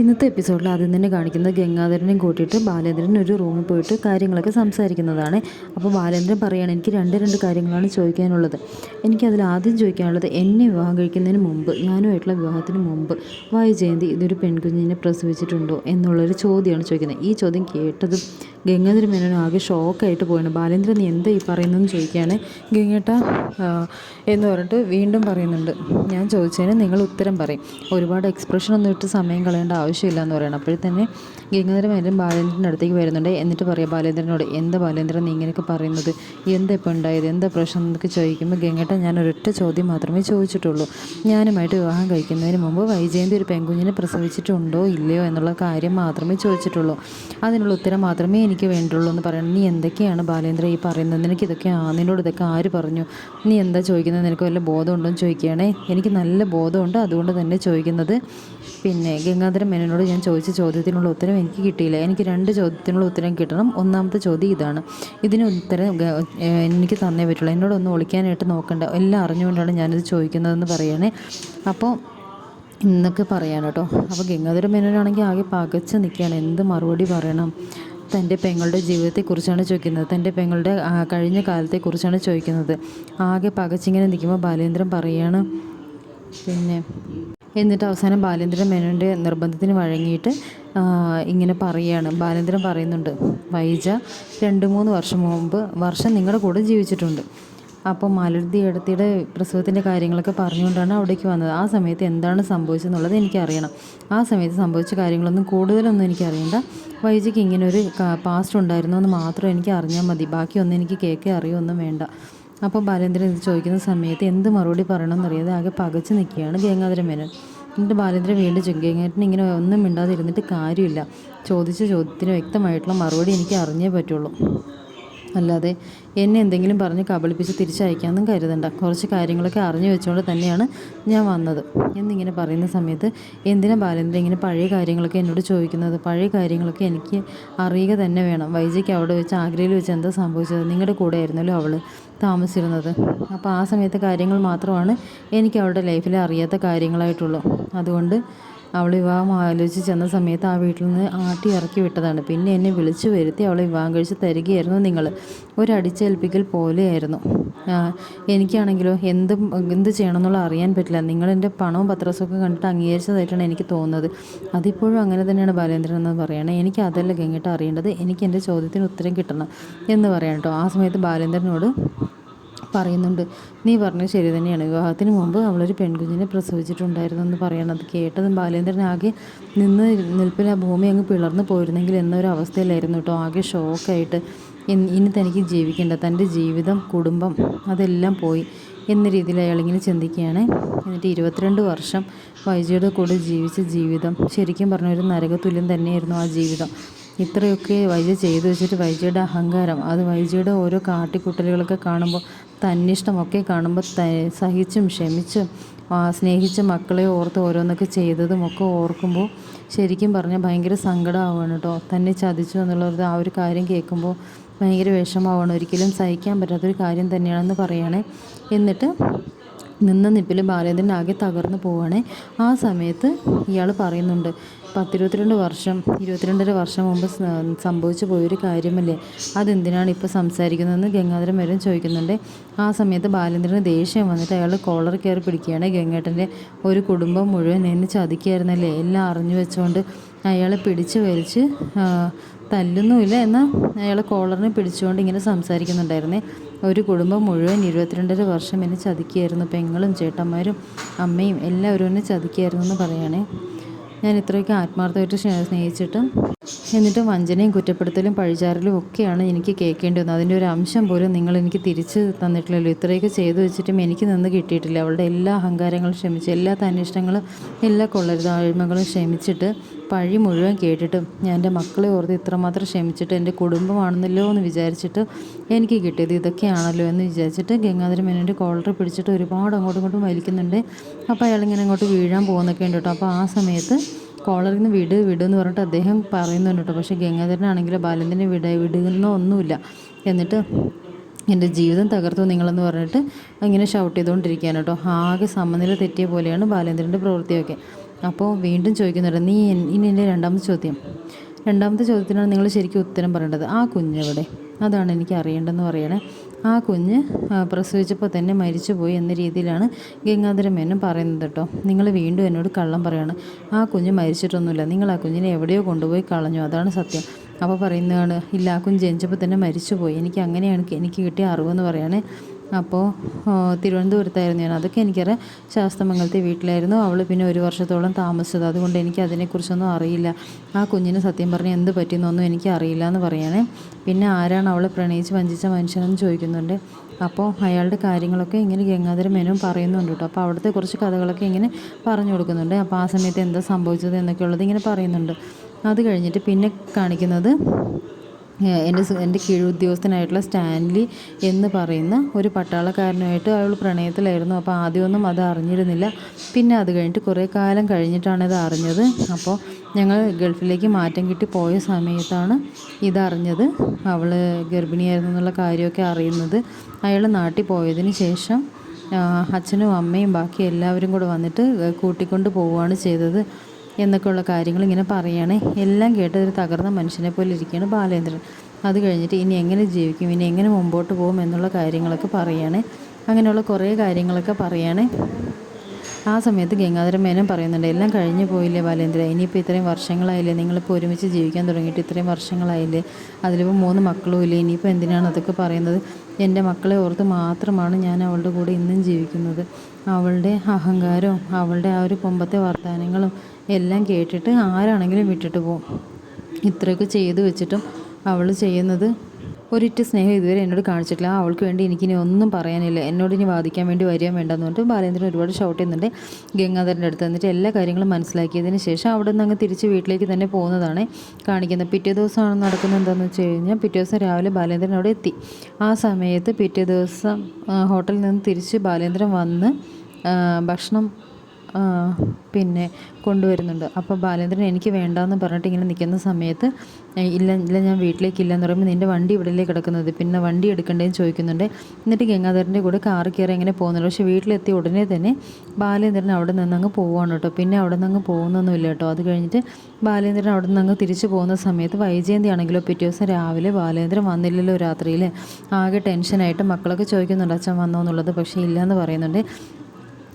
ഇന്നത്തെ എപ്പിസോഡിൽ ആദ്യം തന്നെ കാണിക്കുന്നത് ഗംഗാധരനെയും കൂട്ടിയിട്ട് ബാലേന്ദ്രൻ ഒരു റൂമിൽ പോയിട്ട് കാര്യങ്ങളൊക്കെ സംസാരിക്കുന്നതാണ്. അപ്പോൾ ബാലേന്ദ്രൻ പറയുകയാണ് എനിക്ക് രണ്ട് രണ്ട് കാര്യങ്ങളാണ് ചോദിക്കാനുള്ളത്. എനിക്കതിൽ ആദ്യം ചോദിക്കാനുള്ളത് എന്നെ വിവാഹം കഴിക്കുന്നതിന് മുമ്പ് ഞാനുമായിട്ടുള്ള വിവാഹത്തിന് മുമ്പ് വായു ജയന്തി ഇതൊരു പെൺകുഞ്ഞിനെ പ്രസവിച്ചിട്ടുണ്ടോ എന്നുള്ളൊരു ചോദ്യമാണ് ചോദിക്കുന്നത്. ഈ ചോദ്യം കേട്ടതും ഗംഗാധര മേനോനും ആകെ ഷോക്കായിട്ട് പോയാണ് ബാലേന്ദ്രൻ നീ എന്താ ഈ പറയുന്നതെന്ന് ചോദിക്കുകയാണ്. ഗംഗേട്ട എന്ന് പറഞ്ഞിട്ട് വീണ്ടും പറയുന്നുണ്ട്. ഞാൻ ചോദിച്ചതിന് നിങ്ങൾ ഉത്തരം പറയും. ഒരുപാട് എക്സ്പ്രഷൻ ഒന്നും ഇട്ട് സമയം കളയേണ്ട ആവശ്യമില്ല എന്ന് പറയണം. അപ്പോഴത്തന്നെ ഗംഗാധര മേനോൻ ബാലേന്ദ്രന്റെ അടുത്തേക്ക് വരുന്നുണ്ട്. എന്നിട്ട് പറയാം ബാലേന്ദ്രനോട് എന്താ ബാലേന്ദ്രൻ നീ ഇങ്ങനെയൊക്കെ പറയുന്നത്? എന്താ ഇപ്പോൾ ഉണ്ടായത്? എന്താ പ്രശ്നം? എന്നൊക്കെ ചോദിക്കുമ്പോൾ ഗംഗേട്ട ഞാൻ ഒരൊറ്റ ചോദ്യം മാത്രമേ ചോദിച്ചിട്ടുള്ളൂ. ഞാനുമായിട്ട് വിവാഹം കഴിക്കുന്നതിന് മുമ്പ് വൈജയന്തി ഒരു പെൺകുഞ്ഞിനെ പ്രസവിച്ചിട്ടുണ്ടോ? ഇല്ലയോ എന്നുള്ള കാര്യം മാത്രമേ ചോദിച്ചിട്ടുള്ളൂ. അതിനുള്ള ഉത്തരം മാത്രമേ എനിക്ക് വേണ്ടുള്ളൂ എന്ന് പറയണം നീ എന്തൊക്കെയാണ് ബാലേന്ദ്ര ഈ പറയുന്നത്? നിനക്ക് ഇതൊക്കെ ആ നിന്നോട് ഇതൊക്കെ ആര് പറഞ്ഞു? നീ എന്താ ചോദിക്കുന്നത്? നിനക്ക് വല്ല ബോധമുണ്ടോ എന്ന് ചോദിക്കുകയാണേ. എനിക്ക് നല്ല ബോധമുണ്ട് അതുകൊണ്ട് തന്നെ ചോദിക്കുന്നത്. പിന്നെ ഗംഗാധര മേനോട് ഞാൻ ചോദിച്ച ചോദ്യത്തിനുള്ള ഉത്തരം എനിക്ക് കിട്ടിയില്ല. എനിക്ക് രണ്ട് ചോദ്യത്തിനുള്ള ഉത്തരം കിട്ടണം. ഒന്നാമത്തെ ചോദ്യം ഇതാണ്. ഇതിന് ഉത്തരം എനിക്ക് തന്നേ പറ്റുള്ളൂ. എന്നോടൊന്നും ഒളിക്കാനായിട്ട് നോക്കണ്ട. എല്ലാം അറിഞ്ഞുകൊണ്ടാണ് ഞാനിത് ചോദിക്കുന്നതെന്ന് പറയണേ. അപ്പോൾ എന്നൊക്കെ പറയാൻ കേട്ടോ. അപ്പോൾ ഗംഗാധര മേനോനാണെങ്കിൽ ആകെ പകച്ച് നിൽക്കുകയാണ്. എന്ത് മറുപടി പറയണം? തന്റെ പെങ്ങളുടെ ജീവിതത്തെക്കുറിച്ചാണ് ചോദിക്കുന്നത്. തന്റെ പെങ്ങളുടെ കഴിഞ്ഞ കാലത്തെക്കുറിച്ചാണ് ചോദിക്കുന്നത്. ആകെ പകച്ചിങ്ങനെ നിൽക്കുമ്പോൾ ബാലേന്ദ്രൻ പറയാണ് പിന്നെ എന്നിട്ട് അവസാനം ബാലേന്ദ്രൻ മേനോന്റെ നിർബന്ധത്തിന് വഴങ്ങിയിട്ട് ഇങ്ങനെ പറയുകയാണ് ബാലേന്ദ്രൻ പറയുന്നുണ്ട് വൈജ രണ്ട് മൂന്ന് വർഷം മുമ്പ് വർഷം നിങ്ങളുടെ കൂടെ ജീവിച്ചിട്ടുണ്ട്. അപ്പോൾ മാലതി ഇടത്തിയുടെ പ്രസവത്തിന്റെ കാര്യങ്ങളൊക്കെ പറഞ്ഞുകൊണ്ടാണ് അവിടേക്ക് വന്നത്. ആ സമയത്ത് എന്താണ് സംഭവിച്ചതെന്നുള്ളത് എനിക്കറിയണം. ആ സമയത്ത് സംഭവിച്ച കാര്യങ്ങളൊന്നും കൂടുതലൊന്നും എനിക്കറിയണ്ട. വൈജിക്ക് ഇങ്ങനെ ഒരു പാസ്റ്റ് ഉണ്ടായിരുന്നു എന്ന് മാത്രം എനിക്ക് അറിഞ്ഞാൽ മതി. ബാക്കിയൊന്നും എനിക്ക് കേൾക്കേ അറിയൊന്നും വേണ്ട. അപ്പോൾ ബാലേന്ദ്രൻ ഇത് ചോദിക്കുന്ന സമയത്ത് എന്ത് മറുപടി പറയണമെന്നറിയാതെ ആകെ പകച്ചു നിൽക്കുകയാണ് ഗംഗാധര മേനൻ. എന്നിട്ട് ബാലേന്ദ്രൻ വീണ്ടും ഗംഗാധരൻ ഇങ്ങനെ ഒന്നും മിണ്ടാതിരുന്നിട്ട് കാര്യമില്ല. ചോദിച്ച ചോദ്യത്തിന് വ്യക്തമായിട്ടുള്ള മറുപടി എനിക്ക് അറിഞ്ഞേ പറ്റുള്ളൂ. അല്ലാതെ എന്നെ എന്തെങ്കിലും പറഞ്ഞ് കബളിപ്പിച്ച് തിരിച്ചയക്കാമെന്നും കരുതണ്ട. കുറച്ച് കാര്യങ്ങളൊക്കെ അറിഞ്ഞു വെച്ചുകൊണ്ട് തന്നെയാണ് ഞാൻ വന്നത്. എന്നിങ്ങനെ പറയുന്ന സമയത്ത് എന്തിനാ ബാലേന്ദ്രൻ ഇങ്ങനെ പഴയ കാര്യങ്ങളൊക്കെ എന്നോട് ചോദിക്കുന്നത്? പഴയ കാര്യങ്ങളൊക്കെ എനിക്ക് അറിയുക തന്നെ വേണം. വൈജയ്ക്ക് അവിടെ വെച്ച് ആഗ്രയിൽ വെച്ച് എന്താ സംഭവിച്ചത്? നിങ്ങളുടെ കൂടെ ആയിരുന്നല്ലോ അവൾ താമസിച്ചിരുന്നത്. അപ്പോൾ ആ സമയത്തെ കാര്യങ്ങൾ മാത്രമാണ് എനിക്ക് അവളുടെ ലൈഫിൽ അറിയാത്ത കാര്യങ്ങളായിട്ടുള്ളൂ. അതുകൊണ്ട് അവൾ വിവാഹം ആലോചിച്ച് ചെന്ന സമയത്ത് ആ വീട്ടിൽ നിന്ന് ആട്ടി ഇറക്കി വിട്ടതാണ്. പിന്നെ എന്നെ വിളിച്ചു വരുത്തി അവളെ വിവാഹം കഴിച്ച് തരികയായിരുന്നു നിങ്ങൾ ഒരടിച്ചേൽപ്പിക്കൽ പോലെയായിരുന്നു. എനിക്കാണെങ്കിലോ എന്തും എന്ത് ചെയ്യണമെന്നുള്ള അറിയാൻ പറ്റില്ല. നിങ്ങൾ എന്റെ പണവും പത്രസൊക്കെ കണ്ടിട്ട് അംഗീകരിച്ചതായിട്ടാണ് എനിക്ക് തോന്നുന്നത്. അതിപ്പോഴും അങ്ങനെ തന്നെയാണ് ബാലേന്ദ്രൻ എന്ന് പറയണേ. എനിക്ക് അതല്ല ഗംഗിട്ട് അറിയേണ്ടത്. എനിക്ക് എന്റെ ചോദ്യത്തിന് ഉത്തരം കിട്ടണം എന്ന് പറയാം കേട്ടോ. ആ സമയത്ത് ബാലേന്ദ്രനോട് പറയുന്നുണ്ട്. നീ പറഞ്ഞത് ശരി തന്നെയാണ്. വിവാഹത്തിന് മുമ്പ് അവളൊരു പെൺകുഞ്ഞിനെ പ്രസവിച്ചിട്ടുണ്ടായിരുന്നു എന്ന് പറയണത് കേട്ടതും ബാലേന്ദ്രൻ ആകെ നിന്ന് നിൽപ്പിൽ ആ ഭൂമി അങ്ങ് പിളർന്നു പോയിരുന്നെങ്കിൽ എന്നൊരു അവസ്ഥയിലായിരുന്നു കേട്ടോ. ആകെ ഷോക്കായിട്ട്. ഇനി തനിക്ക് ജീവിക്കേണ്ട. തന്റെ ജീവിതം കുടുംബം അതെല്ലാം പോയി എന്ന രീതിയിൽ അയാളിങ്ങനെ ചിന്തിക്കുകയാണ്. എന്നിട്ട് ഇരുപത്തിരണ്ട് വർഷം വൈജിയുടെ കൂടെ ജീവിച്ച ജീവിതം ശരിക്കും പറഞ്ഞ ഒരു നരകതുല്യം തന്നെയായിരുന്നു ആ ജീവിതം. ഇത്രയൊക്കെ വൈജ ചെയ്തു വെച്ചിട്ട് വൈജയുടെ അഹങ്കാരം അത് വൈജയുടെ ഓരോ കാട്ടിക്കുട്ടലുകളൊക്കെ കാണുമ്പോൾ തന്നിഷ്ടമൊക്കെ കാണുമ്പോൾ സഹിച്ചും ക്ഷമിച്ചും സ്നേഹിച്ച മക്കളെ ഓർത്ത് ഓരോന്നൊക്കെ ചെയ്തതും ഒക്കെ ഓർക്കുമ്പോൾ ശരിക്കും പറഞ്ഞാൽ ഭയങ്കര സങ്കടമാവുകയാണ് കേട്ടോ. തന്നെ ചതിച്ചു എന്നുള്ളത് ആ ഒരു കാര്യം കേൾക്കുമ്പോൾ ഭയങ്കര വിഷമമാവണം ഒരിക്കലും സഹിക്കാൻ പറ്റാത്തൊരു കാര്യം തന്നെയാണെന്ന് പറയുകയാണെ. എന്നിട്ട് നിന്ന നിപ്പിൽ ബാലേന്ദ്രൻ ആകെ തകർന്നു പോവുകയാണെ. ആ സമയത്ത് ഇയാൾ പറയുന്നുണ്ട് പത്തിരുപത്തിരണ്ട് വർഷം ഇരുപത്തിരണ്ടര വർഷം മുമ്പ് സംഭവിച്ചു പോയൊരു കാര്യമല്ലേ? അതെന്തിനാണ് ഇപ്പോൾ സംസാരിക്കുന്നതെന്ന് ഗംഗാധരൻ വരും ചോദിക്കുന്നുണ്ട്. ആ സമയത്ത് ബാലേന്ദ്രന് ദേഷ്യം വന്നിട്ട് അയാൾ കോളർ കയറി പിടിക്കുകയാണ്. ഗംഗേട്ടന്റെ ഒരു കുടുംബം മുഴുവൻ എന്നെ ചതിക്കായിരുന്നല്ലേ എല്ലാം അറിഞ്ഞു വെച്ചുകൊണ്ട് അയാളെ പിടിച്ച് വലിച്ച് തല്ലുന്നുമില്ല എന്നാൽ അയാളെ കോളറിനെ പിടിച്ചുകൊണ്ട് ഇങ്ങനെ സംസാരിക്കുന്നുണ്ടായിരുന്നേ. ഒരു കുടുംബം മുഴുവൻ ഇരുപത്തിരണ്ടര വർഷം എന്നെ ചതിക്കുകയായിരുന്നു. പെങ്ങളും ചേട്ടന്മാരും അമ്മയും എല്ലാവരും എന്നെ ചതിക്കുകയായിരുന്നു എന്ന് പറയുകയാണേ ഞാൻ ഇത്രയൊക്കെ ആത്മാർത്ഥമായിട്ട് സ്നേ- സ്നേഹിച്ചിട്ടും എന്നിട്ട് വഞ്ചനയും കുറ്റപ്പെടുത്തലും പഴിചാരലും ഒക്കെയാണ് എനിക്ക് കേൾക്കേണ്ടി വന്നത്. അതിന്റെ ഒരു അംശം പോലും നിങ്ങൾ എനിക്ക് തിരിച്ച് തന്നിട്ടില്ലല്ലോ. ഇത്രയൊക്കെ ചെയ്തു വെച്ചിട്ടും എനിക്ക് നിന്ന് കിട്ടിയിട്ടില്ല. അവളുടെ എല്ലാ അഹങ്കാരങ്ങളും ക്ഷമിച്ച് എല്ലാ തന്നിഷ്ടങ്ങളും എല്ലാ കൊള്ളരുതായ്മകളും ക്ഷമിച്ചിട്ട് പഴി മുഴുവൻ കേട്ടിട്ടും ഞാൻ എന്റെ മക്കളെ ഓർത്ത് ഇത്രമാത്രം ക്ഷമിച്ചിട്ട് എന്റെ കുടുംബമാണെന്നല്ലോ എന്ന് വിചാരിച്ചിട്ട് എനിക്ക് കിട്ടിയത് ഇതൊക്കെയാണല്ലോ എന്ന് വിചാരിച്ചിട്ട് ഗംഗാധര മേനോന്റെ കോളർ പിടിച്ചിട്ട് ഒരുപാട് അങ്ങോട്ടും ഇങ്ങോട്ടും വലിക്കുന്നുണ്ട്. അപ്പോൾ അയാളിങ്ങനെ അങ്ങോട്ട് വീഴാൻ പോകുന്നൊക്കെ ഉണ്ട് കേട്ടോ. അപ്പോൾ ആ സമയത്ത് കോളറിൽ നിന്ന് വിട് വിടുമെന്ന് പറഞ്ഞിട്ട് അദ്ദേഹം പറയുന്നുണ്ട് കേട്ടോ. പക്ഷേ ഗംഗാധരനാണെങ്കിൽ ബാലന്തിനെ വിട വിടുന്നോ ഒന്നുമില്ല. എന്നിട്ട് എന്റെ ജീവിതം തകർത്തു നിങ്ങളെന്ന് പറഞ്ഞിട്ട് ഇങ്ങനെ ഷൗട്ട് ചെയ്തുകൊണ്ടിരിക്കുകയാണ് കേട്ടോ. ആകെ സമനില തെറ്റിയ പോലെയാണ് ബാലേന്ദ്രന്റെ പ്രവൃത്തിയൊക്കെ. അപ്പോൾ വീണ്ടും ചോദിക്കുന്നുണ്ട് നീ ഇനി എന്റെ രണ്ടാമത്തെ ചോദ്യം. രണ്ടാമത്തെ ചോദ്യത്തിനാണ് നിങ്ങൾ ശരിക്കും ഉത്തരം പറയേണ്ടത്. ആ കുഞ്ഞെവിടെ അതാണ് എനിക്ക് അറിയേണ്ടതെന്ന് പറയണേ. ആ കുഞ്ഞ് പ്രസവിച്ചപ്പോൾ തന്നെ മരിച്ചുപോയി എന്ന രീതിയിലാണ് ഗംഗാധര മേനോൻ പറയുന്നത് കേട്ടോ. നിങ്ങൾ വീണ്ടും എന്നോട് കള്ളം പറയാണ്. ആ കുഞ്ഞ് മരിച്ചിട്ടൊന്നുമില്ല. നിങ്ങൾ ആ കുഞ്ഞിനെ എവിടെയോ കൊണ്ടുപോയി കളഞ്ഞു. അതാണ് സത്യം. അപ്പോൾ പറയുന്നതാണ് ഇല്ല ആ കുഞ്ഞ് ജനിച്ചപ്പോൾ തന്നെ മരിച്ചുപോയി. എനിക്ക് അങ്ങനെയാണ് എനിക്ക് കിട്ടിയ അറിവെന്ന് പറയണേ. അപ്പോൾ തിരുവനന്തപുരത്തായിരുന്നു ഞാൻ. അതൊക്കെ എനിക്കറിയാം. ശാസ്തമംഗലത്തെ വീട്ടിലായിരുന്നു. അവൾ പിന്നെ ഒരു വർഷത്തോളം താമസിച്ചത്. അതുകൊണ്ട് എനിക്ക് അതിനെക്കുറിച്ചൊന്നും അറിയില്ല. ആ കുഞ്ഞിന് സത്യം പറഞ്ഞ് എന്ത് പറ്റിയെന്നൊന്നും എനിക്ക് അറിയില്ല എന്ന് പറയണേ. പിന്നെ ആരാണ് അവളെ പ്രണയിച്ച് വഞ്ചിച്ച മനുഷ്യനെന്ന് ചോദിക്കുന്നുണ്ട്. അപ്പോൾ അയാളുടെ കാര്യങ്ങളൊക്കെ ഇങ്ങനെ ഗംഗാധര മേനോൻ പറയുന്നുണ്ട് കേട്ടോ. അപ്പോൾ അവിടുത്തെ കുറച്ച് കഥകളൊക്കെ ഇങ്ങനെ പറഞ്ഞു കൊടുക്കുന്നുണ്ട്. അപ്പോൾ ആ സമയത്ത് എന്താ സംഭവിച്ചത് എന്നൊക്കെയുള്ളത് ഇങ്ങനെ പറയുന്നുണ്ട്. അത് കഴിഞ്ഞിട്ട് പിന്നെ കാണിക്കുന്നത് എന്റെ എന്റെ കീഴുദ്യോഗസ്ഥനായിട്ടുള്ള സ്റ്റാൻലി എന്ന് പറയുന്ന ഒരു പട്ടാളക്കാരനുമായിട്ട് അയാൾ പ്രണയത്തിലായിരുന്നു. അപ്പോൾ ആദ്യമൊന്നും അത് അറിഞ്ഞിരുന്നില്ല. പിന്നെ അത് കഴിഞ്ഞിട്ട് കുറേ കാലം കഴിഞ്ഞിട്ടാണ് ഇത് അറിഞ്ഞത്. അപ്പോൾ ഞങ്ങൾ ഗൾഫിലേക്ക് മാറ്റം കിട്ടി പോയ സമയത്താണ് ഇതറിഞ്ഞത്. അവൾ ഗർഭിണിയായിരുന്നു എന്നുള്ള കാര്യമൊക്കെ അറിയുന്നത്. അയാൾ നാട്ടിൽ പോയതിന് ശേഷം അച്ഛനും അമ്മയും ബാക്കി എല്ലാവരും കൂടെ വന്നിട്ട് കൂട്ടിക്കൊണ്ട് പോവുകയാണ് ചെയ്തത്. എന്നൊക്കെയുള്ള കാര്യങ്ങൾ ഇങ്ങനെ പറയുകയാണ് എല്ലാം കേട്ട് ഒരു തകർന്ന മനുഷ്യനെ പോലെ ഇരിക്കുകയാണ് ബാലേന്ദ്രൻ. അത് കഴിഞ്ഞിട്ട് ഇനി എങ്ങനെ ജീവിക്കും? ഇനി എങ്ങനെ മുമ്പോട്ട് പോകും എന്നുള്ള കാര്യങ്ങളൊക്കെ പറയുകയാണ് അങ്ങനെയുള്ള കുറേ കാര്യങ്ങളൊക്കെ പറയുകയാണ് ആ സമയത്ത് ഗംഗാധര മേനോൻ പറയുന്നുണ്ട് എല്ലാം കഴിഞ്ഞു പോയില്ലേ ബാലേന്ദ്ര? ഇനിയിപ്പോൾ ഇത്രയും വർഷങ്ങളായില്ലേ? നിങ്ങളിപ്പോൾ ഒരുമിച്ച് ജീവിക്കാൻ തുടങ്ങിയിട്ട് ഇത്രയും വർഷങ്ങളായില്ലേ? അതിലിപ്പോൾ മൂന്ന് മക്കളും ഇല്ലേ? ഇനിയിപ്പോൾ എന്തിനാണ് അതൊക്കെ പറയുന്നത്? എന്റെ മക്കളെ ഓർത്ത് മാത്രമാണ് ഞാൻ അവളുടെ കൂടെ ഇന്നും ജീവിക്കുന്നത്. അവളുടെ അഹങ്കാരവും അവളുടെ ആ ഒരു പൊമ്പത്തെ വർത്തമാനങ്ങളും എല്ലാം കേട്ടിട്ട് ആരാണെങ്കിലും വിട്ടിട്ട് പോകും ഇത്രയൊക്കെ ചെയ്തു വെച്ചിട്ടും അവൾ ചെയ്യുന്നത് ഒരിറ്റ സ്നേഹം ഇതുവരെ എന്നോട് കാണിച്ചിട്ടില്ല. അവൾക്ക് വേണ്ടി എനിക്കിനി ഒന്നും പറയാനില്ല. എന്നോട് ഇനി വാദിക്കാൻ വേണ്ടി വരിക വേണ്ടെന്ന് പറഞ്ഞിട്ട് ബാലേന്ദ്രൻ ഒരുപാട് ഷൗട്ട് ചെയ്യുന്നുണ്ട്. ഗംഗാധരന്റെ അടുത്ത് വന്നിട്ട് എല്ലാ കാര്യങ്ങളും മനസ്സിലാക്കിയതിന് ശേഷം അവിടെ നിന്ന് അങ്ങ് തിരിച്ച് വീട്ടിലേക്ക് തന്നെ പോകുന്നതാണ് കാണിക്കുന്നത്. പിറ്റേ ദിവസമാണ് നടക്കുന്നത് എന്താണെന്ന് വെച്ച് കഴിഞ്ഞാൽ പിറ്റേ ദിവസം രാവിലെ ബാലേന്ദ്രൻ അവിടെ എത്തി. ആ സമയത്ത് പിറ്റേ ദിവസം ഹോട്ടലിൽ നിന്ന് തിരിച്ച് ബാലേന്ദ്രൻ വന്ന് ഭക്ഷണം പിന്നെ കൊണ്ടുവരുന്നുണ്ട്. അപ്പോൾ ബാലേന്ദ്രൻ എനിക്ക് വേണ്ടാന്ന് പറഞ്ഞിട്ട് ഇങ്ങനെ നിൽക്കുന്ന സമയത്ത് ഇല്ല ഇല്ല ഞാൻ വീട്ടിലേക്ക് എന്ന് പറയുമ്പോൾ നിന്റെ വണ്ടി ഇവിടെയല്ലേ കിടക്കുന്നത്? പിന്നെ വണ്ടി എടുക്കണ്ടേന്ന് ചോദിക്കുന്നുണ്ട്. എന്നിട്ട് ഗംഗാധരന്റെ കൂടെ കാറ് കയറി അങ്ങനെ പോകുന്നുണ്ട്. പക്ഷേ വീട്ടിലെത്തിയ ഉടനെ തന്നെ ബാലേന്ദ്രൻ അവിടെ നിന്ന് അങ്ങ് പോവുകയാണ് കേട്ടോ. പിന്നെ അവിടെ നിന്ന് പോകുന്നൊന്നുമില്ല കേട്ടോ. അത് കഴിഞ്ഞിട്ട് ബാലേന്ദ്രൻ അവിടെ നിന്ന് അങ്ങ് തിരിച്ചു പോകുന്ന സമയത്ത് വൈജയന്തി ആണെങ്കിലോ പിറ്റേ ദിവസം രാവിലെ ബാലേന്ദ്രൻ വന്നില്ലല്ലോ രാത്രിയിൽ ആകെ ടെൻഷനായിട്ട് മക്കളൊക്കെ ചോദിക്കുന്നുണ്ട് അച്ഛൻ വന്നോ? എന്നുള്ളത് പക്ഷേ ഇല്ലയെന്ന് പറയുന്നുണ്ട്.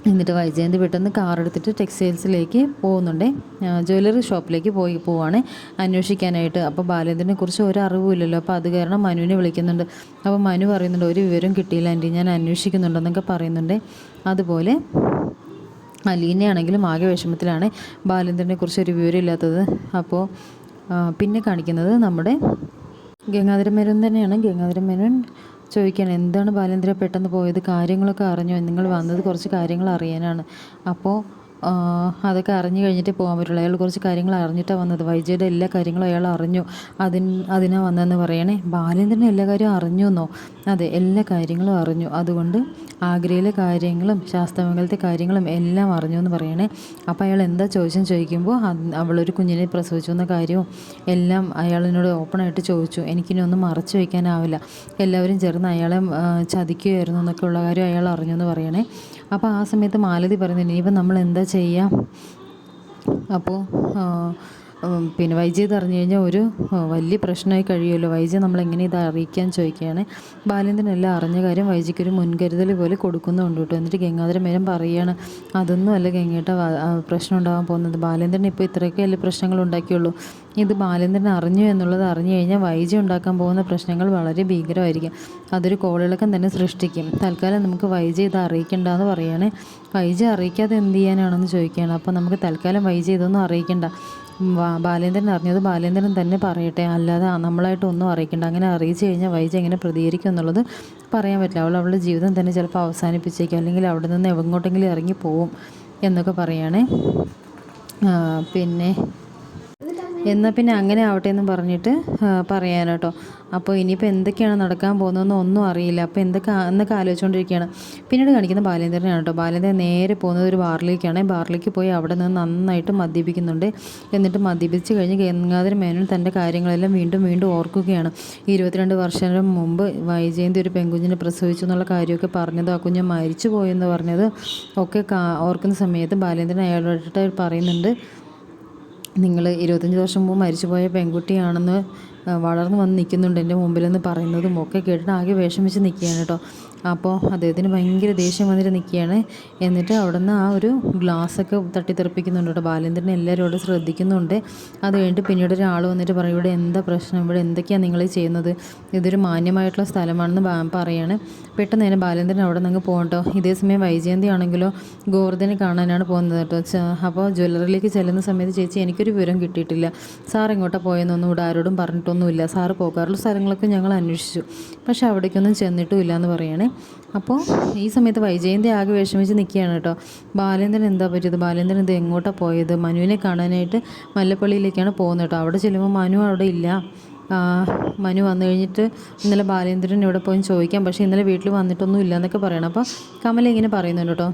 എന്നിട്ട് വൈജയന്തി പെട്ടെന്ന് കാർ എടുത്തിട്ട് ടെക്സ്റ്റൈൽസിലേക്ക് പോകുന്നുണ്ട്. ജ്വല്ലറി ഷോപ്പിലേക്ക് പോയി പോവാണ്. അന്വേഷിക്കാനായിട്ട്. അപ്പോൾ ബാലേന്ദ്രനെ കുറിച്ച് ഒരു അറിവുമില്ലല്ലോ. അപ്പോൾ അത് കാരണം മനുവിനെ വിളിക്കുന്നുണ്ട്. അപ്പോൾ മനു പറയുന്നുണ്ട് ഒരു വിവരം കിട്ടിയില്ല ആന്റി. ഞാൻ അന്വേഷിക്കുന്നുണ്ടെന്നൊക്കെ പറയുന്നുണ്ട്. അതുപോലെ അലീനയാണെങ്കിലും ആകെ വിഷമത്തിലാണ് ബാലേന്ദ്രനെ കുറിച്ച് ഒരു വിവരം ഇല്ലാത്തത്. അപ്പോൾ പിന്നെ കാണിക്കുന്നത് നമ്മുടെ ഗംഗാധര മേനോൻ തന്നെയാണ്. ഗംഗാധര മേനോൻ ചോദിക്കുകയാണ് എന്താണ് ബാലേന്ദ്ര പെട്ടെന്ന് പോയത്? കാര്യങ്ങളൊക്കെ അറിഞ്ഞോ? നിങ്ങൾ വന്നത് കുറച്ച് കാര്യങ്ങൾ അറിയാനാണ്. അപ്പോൾ അതൊക്കെ അറിഞ്ഞു കഴിഞ്ഞിട്ട് പോകാൻ പറ്റുള്ളൂ. അയാൾ കുറച്ച് കാര്യങ്ങൾ അറിഞ്ഞിട്ടാണ് വന്നത്. വൈജയുടെ എല്ലാ കാര്യങ്ങളും അയാൾ അറിഞ്ഞു. അതിന് അതിനാ വന്നതെന്ന് പറയണേ. ബാലേന്ദ്രൻ എല്ലാ കാര്യവും അറിഞ്ഞു എന്നോ? അതെ എല്ലാ കാര്യങ്ങളും അറിഞ്ഞു. അതുകൊണ്ട് ആഗ്രയിലെ കാര്യങ്ങളും ശാസ്ത്രമംഗലത്തെ കാര്യങ്ങളും എല്ലാം അറിഞ്ഞു എന്ന് പറയണേ. അപ്പോൾ അയാൾ എന്താ ചോദിച്ചെന്ന് ചോദിക്കുമ്പോൾ അവളൊരു കുഞ്ഞിനെ പ്രസവിച്ചു എന്ന കാര്യവും എല്ലാം അയാളിനോട് ഓപ്പണായിട്ട് ചോദിച്ചു. എനിക്കിനി ഒന്നും മറച്ചു വയ്ക്കാനാവില്ല. എല്ലാവരും ചേർന്ന് അയാളെ ചതിക്കുകയായിരുന്നു എന്നൊക്കെയുള്ള കാര്യം അയാൾ അറിഞ്ഞു എന്ന് പറയണേ. അപ്പോൾ ആ സമയത്ത് മാലതി പറയുന്നുണ്ട് ഇനിയിപ്പോൾ നമ്മൾ എന്താ ചെയ്യുക അപ്പോൾ ആ, വൈജി പിന്നെ വൈദ്യുതി അറിഞ്ഞു കഴിഞ്ഞാൽ ഒരു വലിയ പ്രശ്നമായി കഴിയുമല്ലോ. വൈജി നമ്മളെങ്ങനെ ഇത് അറിയിക്കാൻ ചോദിക്കുകയാണ്. ബാലേന്ദ്രനെല്ലാം അറിഞ്ഞ കാര്യം വൈജിക്കൊരു മുൻകരുതൽ പോലെ കൊടുക്കുന്നുണ്ട് കേട്ടോ. എന്നിട്ട് ഗംഗാധരൻ മേരം പറയുകയാണ് അതൊന്നും അല്ല ഗംഗേട്ട പ്രശ്നം ഉണ്ടാകാൻ പോകുന്നത്. ബാലേന്ദ്രൻ ഇപ്പോൾ ഇത്രയൊക്കെ അല്ലേ പ്രശ്നങ്ങൾ ഉണ്ടാക്കിയുള്ളൂ? ഇത് ബാലേന്ദ്രൻ അറിഞ്ഞു എന്നുള്ളത് അറിഞ്ഞു കഴിഞ്ഞാൽ വൈജി ഉണ്ടാക്കാൻ പോകുന്ന പ്രശ്നങ്ങൾ വളരെ ഭീകരമായിരിക്കും. അതൊരു കോളിളക്കം തന്നെ സൃഷ്ടിക്കും. തൽക്കാലം നമുക്ക് വൈജി ഇത് അറിയിക്കേണ്ടെന്ന് പറയുകയാണ് വൈജി അറിയിക്കാതെ എന്ത് ചെയ്യാനാണെന്ന് ചോദിക്കുകയാണ്. അപ്പോൾ നമുക്ക് തൽക്കാലം വൈജി ഇതൊന്നും അറിയിക്കണ്ട. ബാലേന്ദ്രൻ അറിഞ്ഞത് ബാലേന്ദ്രൻ തന്നെ പറയട്ടെ. അല്ലാതെ നമ്മളായിട്ട് ഒന്നും അറിയിക്കണ്ട. അങ്ങനെ അറിയിച്ചു കഴിഞ്ഞാൽ വൈജ് എങ്ങനെ പ്രതികരിക്കും എന്നുള്ളത് പറയാൻ പറ്റില്ല. അവൾ അവളുടെ ജീവിതം തന്നെ ചിലപ്പോൾ അവസാനിപ്പിച്ചേക്കും. അല്ലെങ്കിൽ അവിടെ നിന്ന് എങ്ങോട്ടെങ്കിലും ഇറങ്ങി പോവും എന്നൊക്കെ പറയുകയാണേ പിന്നെ എന്നാൽ പിന്നെ അങ്ങനെ ആവട്ടെ എന്ന് പറഞ്ഞിട്ട് പറയാൻ കേട്ടോ അപ്പോൾ ഇനിയിപ്പോൾ എന്തൊക്കെയാണ് നടക്കാൻ പോകുന്നതെന്ന് ഒന്നും അറിയില്ല. അപ്പോൾ എന്തൊക്കെ എന്നൊക്കെ ആലോചിച്ചുകൊണ്ടിരിക്കുകയാണ് പിന്നീട് കാണിക്കുന്ന ബാലേന്ദ്രനാണ് കേട്ടോ ബാലേന്ദ്രൻ നേരെ പോകുന്നത് ഒരു ബാറിലേക്കാണ്. ബാറിലേക്ക് പോയി അവിടെ നിന്ന് നന്നായിട്ട് മദ്യപിക്കുന്നുണ്ട്. എന്നിട്ട് മദ്യപിച്ച് കഴിഞ്ഞ് ഗംഗാധര മേനോൻ തന്റെ കാര്യങ്ങളെല്ലാം വീണ്ടും വീണ്ടും ഓർക്കുകയാണ്. ഇരുപത്തിരണ്ട് വർഷം മുമ്പ് വൈജയന്തി ഒരു പെൺകുഞ്ഞിനെ പ്രസവിച്ചു എന്നുള്ള കാര്യമൊക്കെ പറഞ്ഞത് ആ കുഞ്ഞ് മരിച്ചു പോയെന്ന് പറഞ്ഞത് ഒക്കെ ഓർക്കുന്ന സമയത്ത് ബാലേന്ദ്രൻ അയാളോട്ട് പറയുന്നുണ്ട്. നിങ്ങൾ ഇരുപത്തഞ്ച് വർഷം മുമ്പ് മരിച്ചുപോയ പെൺകുട്ടിയാണെന്ന് വളർന്നു വന്ന് നിൽക്കുന്നുണ്ട് എന്റെ മുമ്പിലെന്ന് പറയുന്നതും ഒക്കെ കേട്ടിട്ട് ആകെ വിഷമിച്ച് നിൽക്കുകയാണ് കേട്ടോ. അപ്പോൾ അദ്ദേഹത്തിന് ഭയങ്കര ദേഷ്യം വന്നിട്ട് നിൽക്കുകയാണ്. എന്നിട്ട് അവിടെ നിന്ന് ആ ഒരു ഗ്ലാസ്സൊക്കെ തട്ടിത്തെറിപ്പിക്കുന്നുണ്ട് കേട്ടോ. ബാലേന്ദ്രനെ എല്ലാവരും അവിടെ ശ്രദ്ധിക്കുന്നുണ്ട്. അത് കഴിഞ്ഞിട്ട് പിന്നീട് ഒരാൾ വന്നിട്ട് പറയും ഇവിടെ എന്താ പ്രശ്നം? ഇവിടെ എന്തൊക്കെയാണ് നിങ്ങൾ ചെയ്യുന്നത്? ഇതൊരു മാന്യമായിട്ടുള്ള സ്ഥലമാണെന്ന് പറയാണ്. പെട്ടെന്ന് തന്നെ ബാലേന്ദ്രൻ അവിടെ നിന്ന് പോകട്ടോ ഇതേ സമയം വൈജയന്തി ആണെങ്കിലോ ഗോവർദ്ധനെ കാണാനാണ് പോകുന്നത് കേട്ടോ. അപ്പോൾ ജ്വല്ലറിയിലേക്ക് ചെല്ലുന്ന സമയത്ത് ചേച്ചി എനിക്കൊരു വിവരം കിട്ടിയിട്ടില്ല. സാർ എങ്ങോട്ടാണ് പോയെന്നൊന്നും ഇവിടെ ആരോടും പറഞ്ഞിട്ടൊന്നുമില്ല സാറ് പോകാറുള്ള സ്ഥലങ്ങളൊക്കെ ഞങ്ങൾ അന്വേഷിച്ചു. പക്ഷേ അവിടേക്കൊന്നും ചെന്നിട്ടുമില്ല എന്ന് പറയണേ. അപ്പോൾ ഈ സമയത്ത് വൈജയന്തി ആകെ വിഷമിച്ച് നിൽക്കുകയാണ് കേട്ടോ. ബാലേന്ദ്രൻ എന്താ പറ്റിയത്? ബാലേന്ദ്രൻ ഇത് എങ്ങോട്ടാണ് പോയത്? മനുവിനെ കാണാനായിട്ട് മല്ലപ്പള്ളിയിലേക്കാണ് പോകുന്നത് കേട്ടോ. അവിടെ ചെല്ലുമ്പോൾ മനു അവിടെ ഇല്ല. മനു വന്നു കഴിഞ്ഞിട്ട് ഇന്നലെ ബാലേന്ദ്രൻ ഇവിടെ പോയി ചോദിക്കാം. പക്ഷേ ഇന്നലെ വീട്ടിൽ വന്നിട്ടൊന്നും ഇല്ല എന്നൊക്കെ പറയണം. അപ്പോൾ കമല ഇങ്ങനെ പറയുന്നുണ്ട് കേട്ടോ.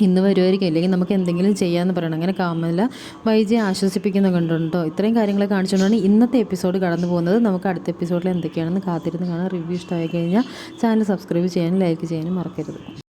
ഇന്ന് വരുമായിരിക്കും അല്ലെങ്കിൽ നമുക്ക് എന്തെങ്കിലും ചെയ്യാമെന്ന് പറയണം. അങ്ങനെ കാമല വൈജയെ ആശ്വസിപ്പിക്കുന്ന കണ്ടുണ്ടോ ഇത്രയും കാര്യങ്ങൾ കാണിച്ചുകൊണ്ടാണ് ഇന്നത്തെ എപ്പിസോഡ് കടന്നു പോകുന്നത്. നമുക്ക് അടുത്ത എപ്പിസോഡിൽ എന്തൊക്കെയാണെന്ന് കാത്തിരുന്ന് കാണാം. റിവ്യൂ ഇഷ്ടമായി കഴിഞ്ഞാൽ ചാനൽ സബ്സ്ക്രൈബ് ചെയ്യാനും ലൈക്ക് ചെയ്യാനും മറക്കരുത്.